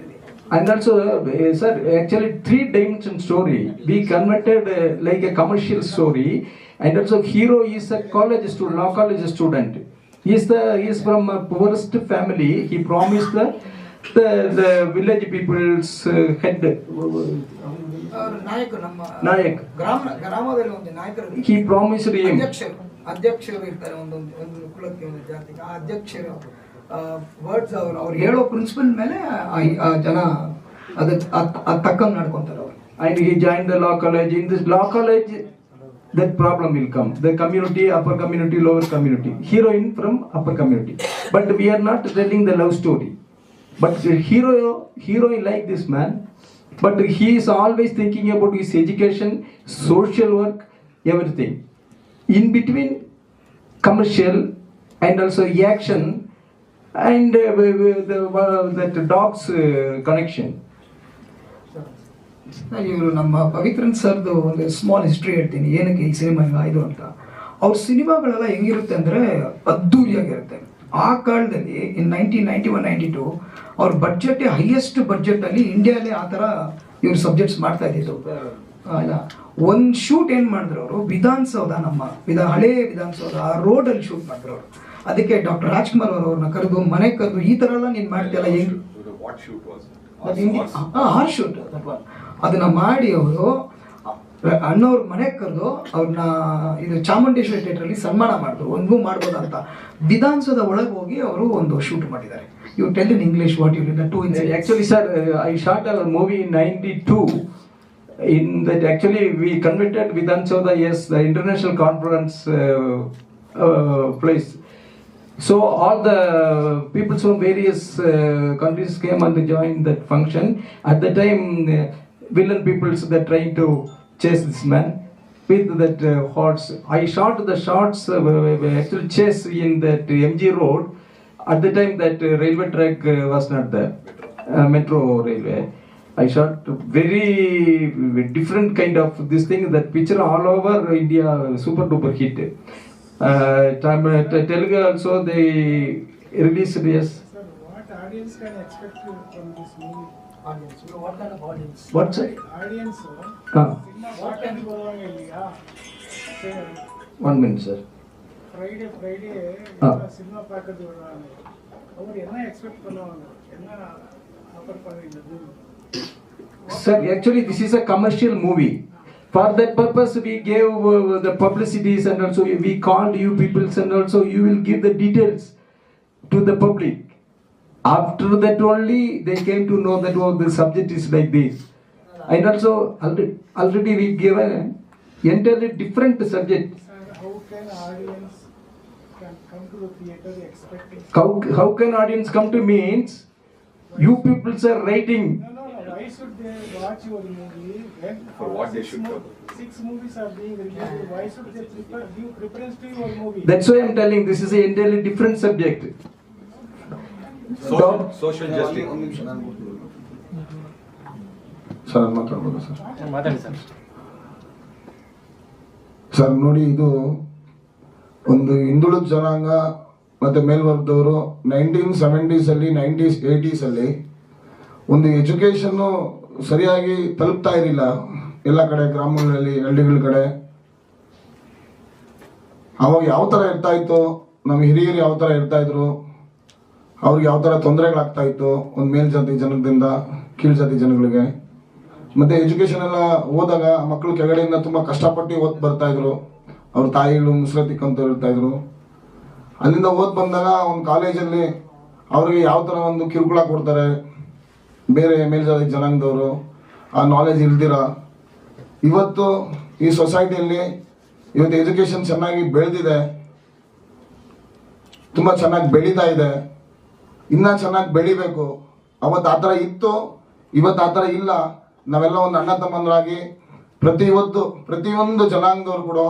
and also uh, sir actually three dimension story we converted uh, like a commercial story and also hero is a college student law college student he is the he is from a poorest family he promised the the, the village people's uh, head ಅವ್ರ ನಾಯಕರು ನಮ್ಮ ನಾಯಕ್. ಗ್ರಾಮ ಗ್ರಾಮದಲ್ಲಿ ಒಂದು ನಾಯಕರು he promised him ಅಧ್ಯಕ್ಷರು ಅಧ್ಯಕ್ಷರು ಇರ್ತಾರೆ ಒಂದೊಂದು ಒಂದು ಕುಲಕ್ಕೆ ಒಂದು ಜಾತಿಗೆ ಆ ಅಧ್ಯಕ್ಷರು ವರ್ಡ್ಸ್ ಅವ್ರು ಅವ್ರು ಹೇಳೋ ಪ್ರಿನ್ಸಿಪಲ್ ಮೇಲೆ ಆ- ಆ ಜನ ಅದಕ್ಕೆ ಅದು ತಕ್ಕಂಗೆ ನಡ್ಕೊಂತಾರೆ ಅವ್ರು and he joined the law college in this law college that problem will come the community upper community lower community heroine from upper community but we are not telling the love story but the hero heroine like this man but he is always thinking about his education social work everything In between commercial and also action and uh, the, uh, that dog's uh, connection. ಇವರು ನಮ್ಮ ಪವಿತ್ರನ್ ಸರ್ದು ಒಂದು small history ಹೇಳ್ತೀನಿ. ಏನಕ್ಕೆ ಈ cinema ಆಯ್ತು ಅಂತ? ಅವ್ರ ಸಿನಿಮಾಗಳೆಲ್ಲ ಹೆಂಗಿರುತ್ತೆ ಅಂದರೆ ಅದ್ದೂರಿಯಾಗಿರುತ್ತೆ. ಆ ಕಾಲದಲ್ಲಿ in nineteen ninety one ninety two ಅವ್ರ ಬಡ್ಜೆಟ್ ಹೈಯೆಸ್ಟ್ ಬಡ್ಜೆಟಲ್ಲಿ ಇಂಡಿಯಾಲೇ ಆ ಥರ ಇವ್ರು ಸಬ್ಜೆಕ್ಟ್ಸ್ ಮಾಡ್ತಾ ಇದ್ದಿದ್ದು. ಆಯ್ತಾ ಒಂದು ಶೂಟ್ ಏನು ಮಾಡಿದ್ರು ಅವರು? ವಿಧಾನಸೌಧ ನಮ್ಮ ವಿಧಾನ ಹಳೇ ವಿಧಾನಸೌಧ ಆ ರೋಡಲ್ಲಿ ಶೂಟ್ ಮಾಡಿದ್ರು ಅವರು. ಅದಕ್ಕೆ ಡಾಕ್ಟರ್ ರಾಜ್ಕುಮಾರ್ ಅವರು ಅವ್ರನ್ನ ಕರೆದು ಮನೆ ಕರೆದು ಈ ಥರ ಎಲ್ಲ ನೀನು ಮಾಡ್ತೀಯಲ್ಲ ಏನು? ವಾಟ್ ಹಾರ್ ಶೂಟ್ ಅದನ್ನ ಮಾಡಿ ಅವರು ಅಣ್ಣವ್ರ ಮನೆ ಕರೆದು ಅವ್ರನ್ನ ಇದು ಚಾಮುಂಡೇಶ್ವರಿ ಥಿಯೇಟ್ರಲ್ಲಿ ಸನ್ಮಾನ ಮಾಡಿದ್ರು. ಒಂದೂ ಮಾಡ್ಬೋದಂತ ಅಂತ. ವಿಧಾನಸೌಧ ಒಳಗೆ ಹೋಗಿ ಅವರು ಒಂದು ಶೂಟ್ ಮಾಡಿದ್ದಾರೆ. You tell in English what you do in actually sir I shot our movie ninety two '92. In that, actually, we converted Vidhan Chowda yes, the international conference uh, uh, place. So all the people from various uh, countries came and joined that function. At the time, uh, villain peoples that trying to chase this man with that uh, horse. I shot the shots uh, actually chase in that MG road. at the time that uh, railway track uh, was not there, uh, metro railway. I shot very different kind of this thing. That picture all over India, super duper hit. Uh, time, Telugu also they released yes. Sir, what audience can expect from this movie? Audience. What kind of audience? What audience? Huh. What can go on? One minute, sir. Friday, Friday. Ah. Cinema பார்க்கிறது வருவாங்க. அவங்க என்ன expect பண்ணுவாங்க? என்ன offer பண்ணுவீங்க? Sir, actually this is a commercial movie. For that purpose, we gave uh, the publicities and also we called you people and also you will give the details to the public. After that only, they came to know that oh, the subject is like this. And also, already, already we gave an entirely different subject. Sir, how can audience can come to the theater expecting... How, how can audience come to means, you people are writing Why should they watch your movie when For what they six should mo- Six movies are being released. Why should they prefer, give preference to your movie? That's why I'm telling this is an entirely different subject. Social, social justice. Sir ಮಾತಾಡ್ಬೋದಾ sir ಮಾತಾಡಿ sir sir ನೋಡಿ ಇದು ಒಂದು ಹಿಂದುಳಿದ ಜನಾಂಗ ಮತ್ತೆ ಮೇಲ್ವರ್ಗದವರು nineteen seventies ಅಲ್ಲಿ nineties ಏಯ್ಟೀಸಲ್ಲಿ ಅಲ್ಲಿ ಒಂದು ಎಜುಕೇಶನ್ ಸರಿಯಾಗಿ ತಲುಪ್ತಾ ಇರಲಿಲ್ಲ. ಎಲ್ಲ ಕಡೆ, ಗ್ರಾಮಗಳಲ್ಲಿ, ಹಳ್ಳಿಗಳ ಕಡೆ. ಅವಾಗ ಯಾವ ಥರ ಇರ್ತಾ ಇತ್ತು? ನಮ್ಮ ಹಿರಿಯರು ಯಾವ ಥರ ಇರ್ತಾ ಇದ್ರು? ಅವ್ರಿಗೆ ಯಾವ ಥರ ತೊಂದರೆಗಳಾಗ್ತಾ ಇತ್ತು? ಒಂದು ಮೇಲ್ಜಾತಿ ಜನದಿಂದ ಕೀಳ್ಜಾತಿ ಜನಗಳಿಗೆ. ಮತ್ತೆ ಎಜುಕೇಷನ್ ಎಲ್ಲ ಹೋದಾಗ ಮಕ್ಕಳು ಕೆಳಗಡೆಯಿಂದ ತುಂಬಾ ಕಷ್ಟಪಟ್ಟು ಓದ್ ಬರ್ತಾ ಇದ್ರು. ಅವ್ರ ತಾಯಿಗಳು ಮುಸ್ರತಿ ಕಂತ ಇರ್ತಾ ಇದ್ರು. ಅಲ್ಲಿಂದ ಓದ್ ಬಂದಾಗ ಒಂದು ಕಾಲೇಜಲ್ಲಿ ಅವ್ರಿಗೆ ಯಾವ ತರ ಒಂದು ಕಿರುಕುಳ ಕೊಡ್ತಾರೆ? ಬೇರೆ ಮೇಲ್ಜಾತಿ ಜನಾಂಗದವರು, ಆ ನಾಲೆಜ್ ಇಲ್ದಿರ, ಇವತ್ತು ಈ ಸೊಸೈಟಿಯಲ್ಲಿ ಇವತ್ತು ಎಜುಕೇಷನ್ ಚೆನ್ನಾಗಿ ಬೆಳೆದಿದೆ, ತುಂಬ ಚೆನ್ನಾಗಿ ಬೆಳೀತಾ ಇದೆ, ಇನ್ನೂ ಚೆನ್ನಾಗಿ ಬೆಳಿಬೇಕು, ಅವತ್ತು ಆ ಥರ ಇತ್ತು, ಇವತ್ತು ಆ ಥರ ಇಲ್ಲ, ನಾವೆಲ್ಲ ಒಂದು ಅಣ್ಣ ತಮ್ಮಂದರಾಗಿ ಪ್ರತಿಯೊಂದು ಪ್ರತಿಯೊಂದು ಜನಾಂಗದವ್ರು ಕೂಡ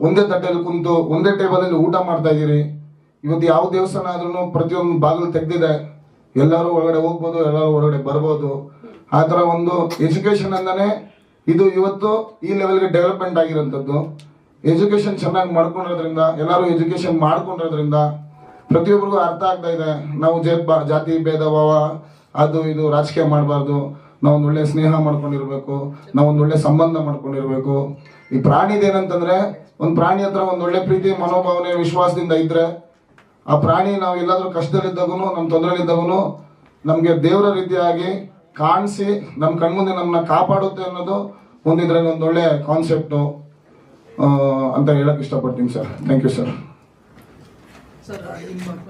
ಒಂದೇ ತಟ್ಟೆಯಲ್ಲಿ ಕುಂತು, ಒಂದೇ ಟೇಬಲಲ್ಲಿ ಊಟ ಮಾಡ್ತಾ ಇದ್ದೀರಿ, ಇವತ್ತು ಯಾವ ದೇವಸ್ಥಾನ ಆದ್ರೂ ಪ್ರತಿಯೊಂದು ಬಾಗಿಲು ತೆಗ್ದಿದೆ ಎಲ್ಲರೂ ಒಳಗಡೆ ಹೋಗ್ಬೋದು, ಎಲ್ಲರೂ ಹೊರಗಡೆ ಬರ್ಬೋದು. ಆ ಥರ ಒಂದು ಎಜುಕೇಶನ್ ಅಂತಾನೆ ಇದು ಇವತ್ತು ಈ ಲೆವೆಲ್ಗೆ ಡೆವಲಪ್ಮೆಂಟ್ ಆಗಿರೋಂಥದ್ದು ಎಜುಕೇಶನ್ ಚೆನ್ನಾಗಿ ಮಾಡ್ಕೊಂಡಿರೋದ್ರಿಂದ, ಎಲ್ಲರೂ ಎಜುಕೇಶನ್ ಮಾಡ್ಕೊಂಡಿರೋದ್ರಿಂದ ಪ್ರತಿಯೊಬ್ಬರಿಗೂ ಅರ್ಥ ಆಗ್ತಾ ಇದೆ. ನಾವು ಜಾತಿ, ಭೇದ, ಭಾವ, ಅದು ಇದು ರಾಜಕೀಯ ಮಾಡಬಾರ್ದು. ನಾವು ಒಳ್ಳೆ ಸ್ನೇಹ ಮಾಡ್ಕೊಂಡಿರ್ಬೇಕು. ನಾವು ಒಳ್ಳೆ ಸಂಬಂಧ ಮಾಡ್ಕೊಂಡಿರ್ಬೇಕು. ಈ ಪ್ರಾಣಿದೇನಂತಂದ್ರೆ, ಒಂದು ಪ್ರಾಣಿ ಹತ್ರ ಒಂದು ಪ್ರೀತಿ, ಮನೋಭಾವನೆ, ವಿಶ್ವಾಸದಿಂದ ಇದ್ರೆ ಆ ಪ್ರಾಣಿ ನಾವು ಎಲ್ಲಾದರೂ ಕಷ್ಟದಲ್ಲಿದ್ದಾಗೂ ನಮ್ಮ ತೊಂದರೆಯಲ್ಲಿದ್ದಾಗೂ ನಮಗೆ ದೇವರ ರೀತಿಯಾಗಿ ಕಾಣಿಸಿ ನಮ್ಮ ಕಣ್ಮುಂದೆ ನಮ್ಮನ್ನ ಕಾಪಾಡುತ್ತೆ ಅನ್ನೋದು ಒಂದಿದ್ರೆ ಒಂದು ಒಳ್ಳೆ ಕಾನ್ಸೆಪ್ಟು ಅಂತ ಹೇಳಕ್ ಇಷ್ಟಪಡ್ತೀನಿ ಸರ್. Thank you sir